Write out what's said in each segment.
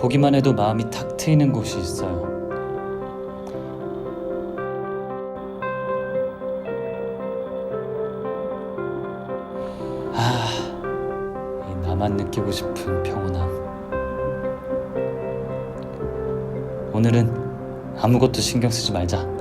보기만 해도 마음이 탁 트이는 곳이 있어요. 아, 이 나만 느끼고 싶은 평온함. 오늘은 아무것도 신경 쓰지 말자.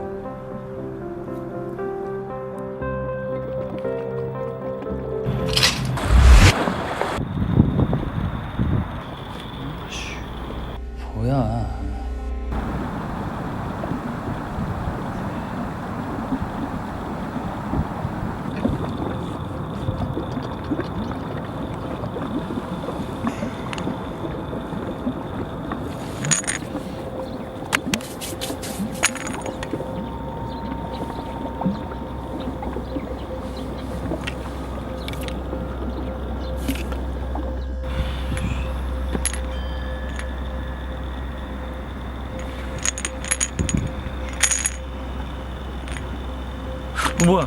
뭐야?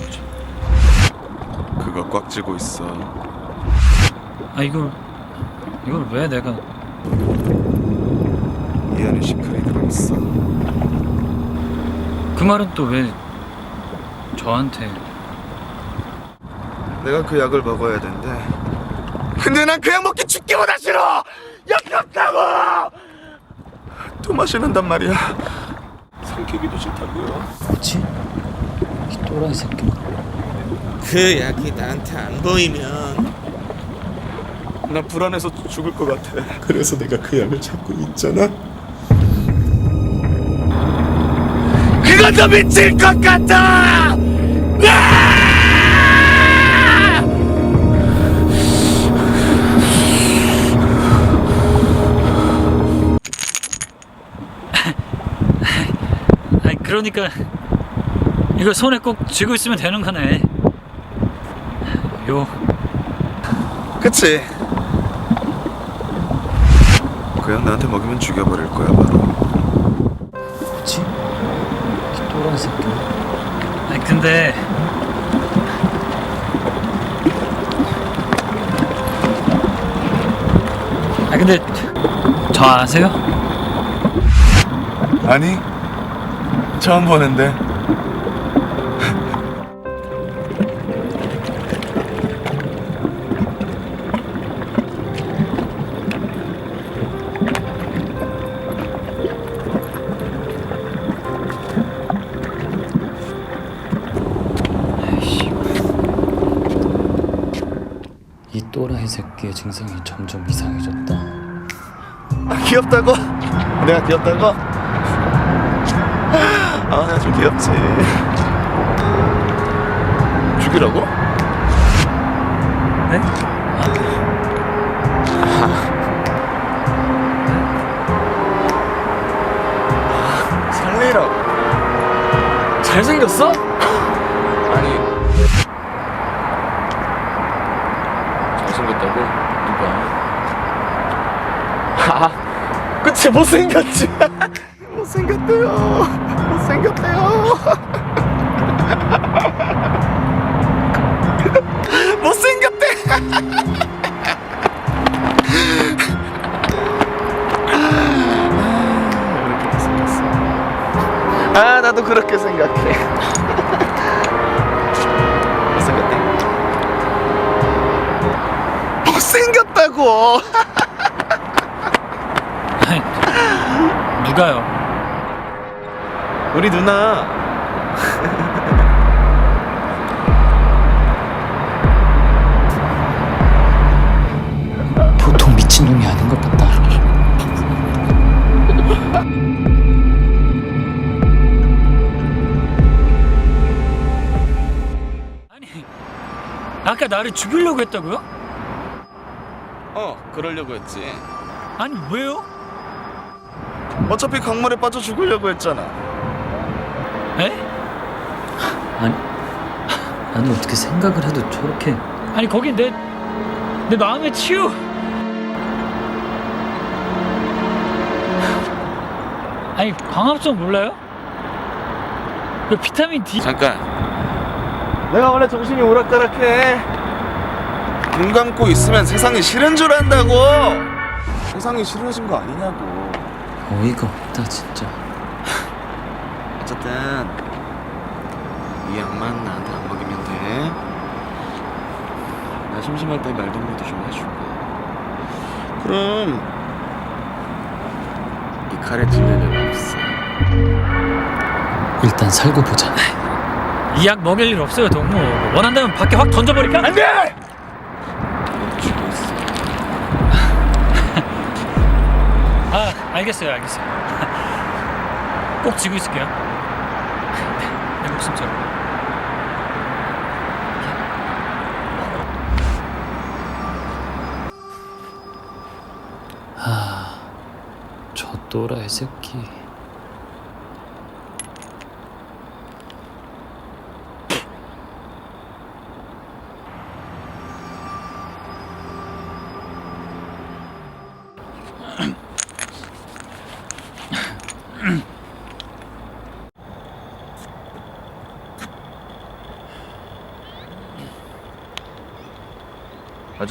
그거 꽉 쥐고 있어. 아 이걸 이걸 왜 내가 이 안에 시크릿 들어있어. 그 말은 또 왜 저한테 내가 그 약을 먹어야 된대. 근데 난그약 먹기 죽기보다 싫어. 없다고. 또 마시는단 말이야. 삼키기도 싫다고요. 뭐지? 이 또라이 새끼 그 약이 나한테 안 보이면 나 불안해서 죽을 것 같아. 그래서 내가 그 약을 찾고 있잖아. 그것도 미칠 것 같아. 아니 그러니까 이거 손에 꼭 쥐고 있으면 되는 거네 요 그치? 그약 나한테 먹이면 죽여버릴 거야 바로. 뭐지? 이 또라이 새끼 아니 근데 아 근데 저 아세요? 아니 처음 보는데. 새끼의 증상이 점점 이상해졌다 아, 귀엽다고? 내가 귀엽다고? 아, 내가 좀 귀엽지. 죽이라고? 네? 살리라고. 잘생겼어? 그치, 못생겼지. 못생겼대요. 못생겼대요. 못생겼대. 이렇게. 아 나도 그렇게 생각해 못생겼대 못생겼다고 아니 누가요? 우리 누나 보통 미친놈이 아닌 것 같다 아니 아까 나를 죽이려고 했다고요? 어 그러려고 했지 아니 왜요? 어차피 강물에 빠져 죽으려고 했잖아. 에? 아니 아니 어떻게 생각을 해도 저렇게. 아니 거긴 내 내 마음의 치유. 아니 광합성 몰라요? 그 비타민 D? 잠깐. 내가 원래 정신이 오락가락해. 눈 감고 있으면 세상이 싫은 줄 안다고. 세상이 싫어진 거 아니냐고. 어이가 없다 진짜. 어쨌든 이 약만 나한테 안 먹이면 돼. 나 심심할 때 말동무도 좀 해주고. 그럼 이 칼에 찔릴 일 없어. 일단 살고 보자. 이 약 먹일 일 없어요 동무. 원한다면 밖에 확 던져버릴까? 안 돼! 아 알겠어요 알겠어요. 꼭 지고 있을게요. 내 목숨처럼. 아, 저 또라이 새끼.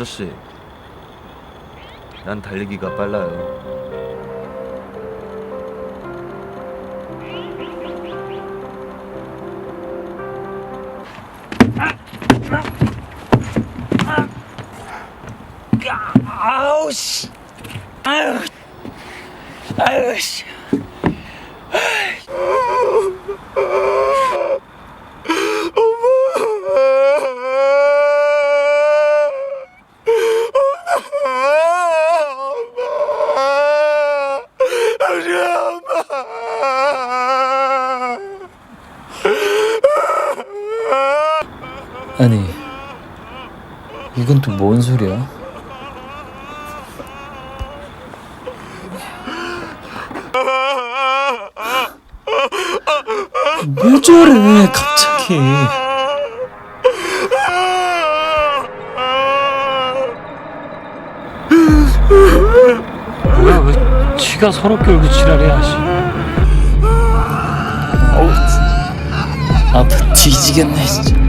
아저씨, 난 달리기가 빨라요. 아우 씨. 아유. 아유 씨. 아니 이건 또 뭔 소리야? 왜 저래 갑자기 뭐야 왜 지가 서럽게 울고 지랄이야 씨. 어우 아파 뒤지겠네 진짜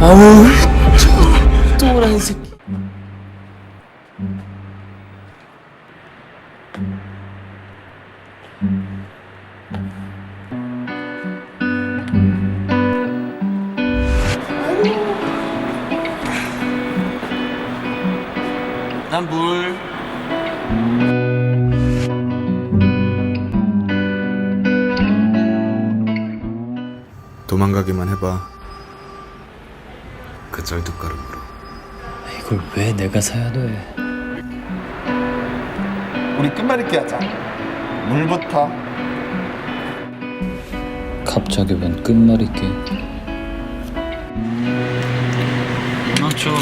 아우 저 또라이 새끼 이걸 왜 내가 사야 돼 우리 끝말잇기 하자. 물부터. 갑자기 웬 끝말잇기 문어초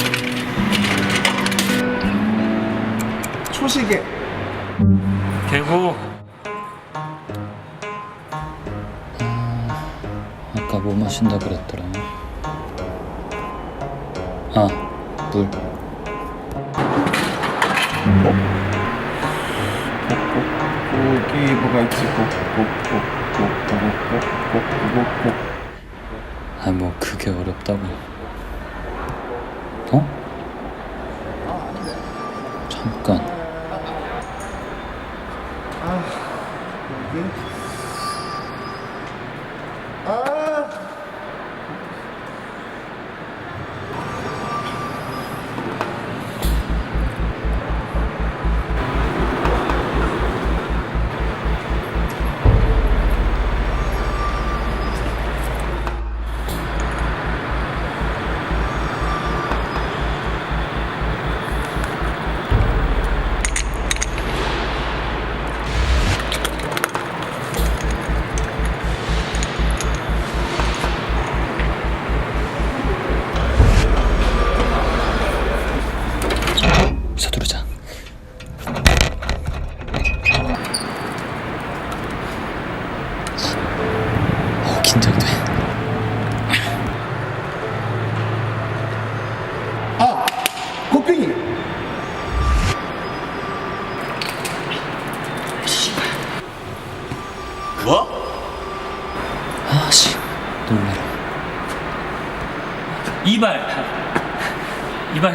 초시계. 계곡 아까 뭐 마신다 그랬더라 아 물 고기 뭐가 있지? 꼭꼭꼭꼭꼭꼭꼭꼭꼭 아 뭐 그게 어렵다고 왜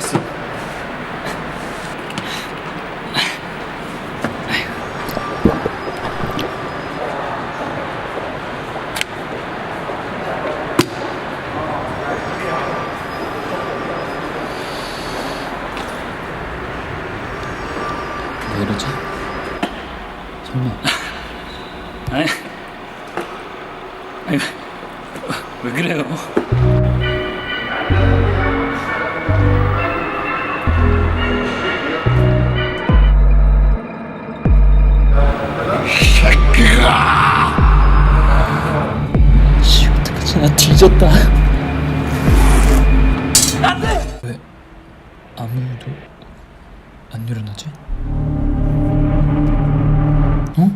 이러지? 설마 아니 아니 왜 그래요? 나 뒤졌다 안돼 왜 아무도 안 일어나지? 어?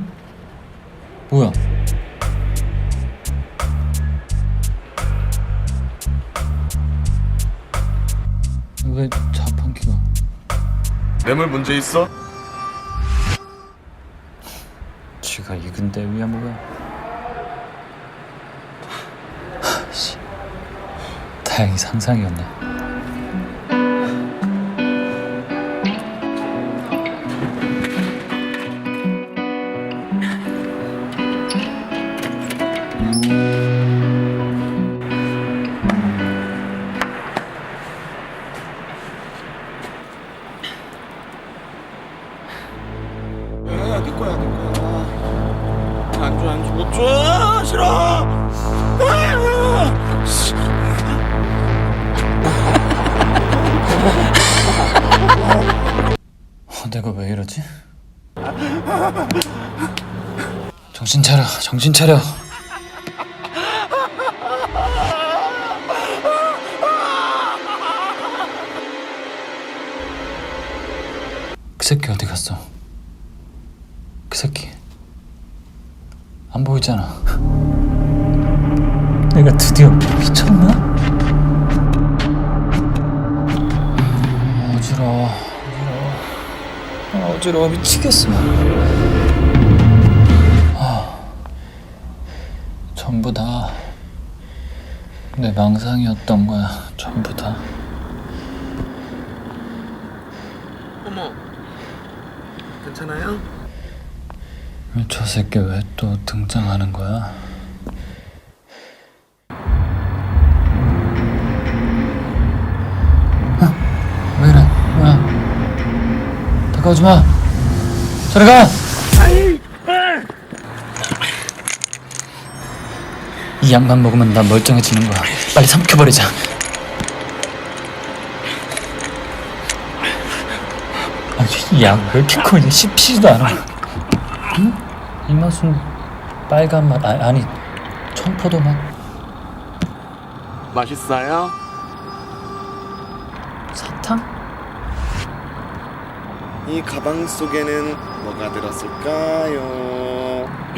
뭐야? 왜 자판기가 뇌물 문제 있어? 쥐가 익은 데 위야 뭐야? 하, 씨. 다행히 상상이었네. 야, 네 거야. 안 줘, 안. 싫어. 아! 씨. 내가 왜 이러지? 정신 차려, 정신 차려. 그 새끼 어디 갔어? 그 새끼 안 보이잖아. 내가 드디어 미쳤나? 아, 어지러워 미치겠어. 아, 전부 다 내 망상이었던 거야. 전부 다. 어머. 괜찮아요? 저 새끼 왜 또 등장하는 거야? 어? 왜 이래? 뭐야? 다가오지 마. 저리 가. 이 약만 먹으면 나 멀쩡해지는 거야. 빨리 삼켜버리자. 아니 약왜 이렇게 커? 이제 씹히지도 않아. 응? 이 맛은 빨간 맛 아니, 아니 청포도 맛 맛있어요? 사탕? 이 가방 속에는 뭐가 들었을까요?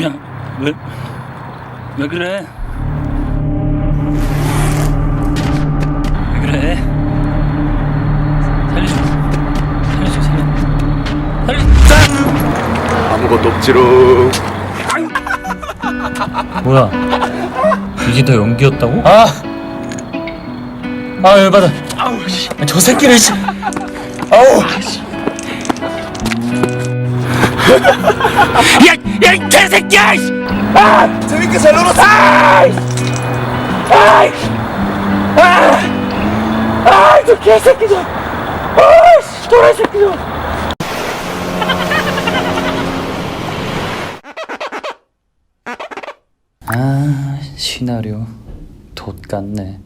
야왜왜 왜 그래? 왜 그래? 살려줘 살려줘 살려 살려 아무것도 없지롱. 뭐야 이게 다 연기였다고? 아! 아 열받아 아우 씨. 저 새끼를 씨 아우 야야 개새끼야 씨. 재밌게 잘 놀았어. 아저 개새끼 좀 아 씨 도라 새끼 좀 아, 시나리오 돛 같네.